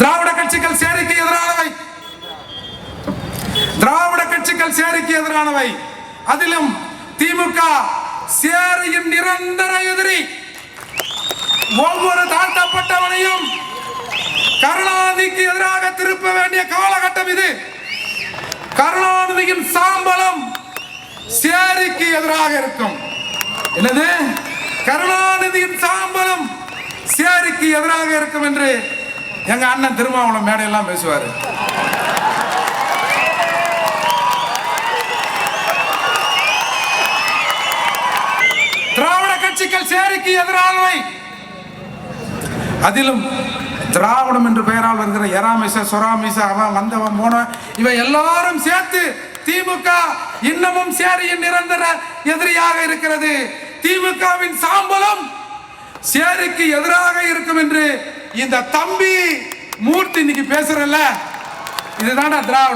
திராவிட கட்சிகள் சேரிக்கு எதிரானவை. திராவிட கட்சிகள் சேரிக்கு எதிரானவை. அதிலும் திமுக சேரியின் நிரந்தர எதிரி. ஒவ்வொரு தாழ்த்தப்பட்டவனையும் கருணாநிதிக்கு எதிராக திருப்ப வேண்டிய காலகட்டம் இது. கருணாநிதியின் சாம்பலம் சேரிக்கு எதிராக இருக்கும். என்னது? கருணாநிதியின் சாம்பலம் சேரிக்கு எதிராக இருக்கும் என்று எங்க அண்ணன் திருமாவளம் மேடையெல்லாம் பேசுவாரு. திராவிட கட்சிகள் சேரிக்கு எதிரானவை. அதிலும் திராவிடம் என்று பெயரால் வருகிற எராமிச சொராமிச அவன் வந்தவன் போன இவை எல்லாரும் சேர்த்து திமுக இன்னமும் சேரியின் நிரந்தர எதிரியாக இருக்கிறது. திமுகவின் சாம்பலம் சேரிக்கு எதிராக இருக்கும் என்று இந்த தம்பி மூர்த்தி இன்னைக்கு பேசுறல்ல இதுதான் திராவிடம்.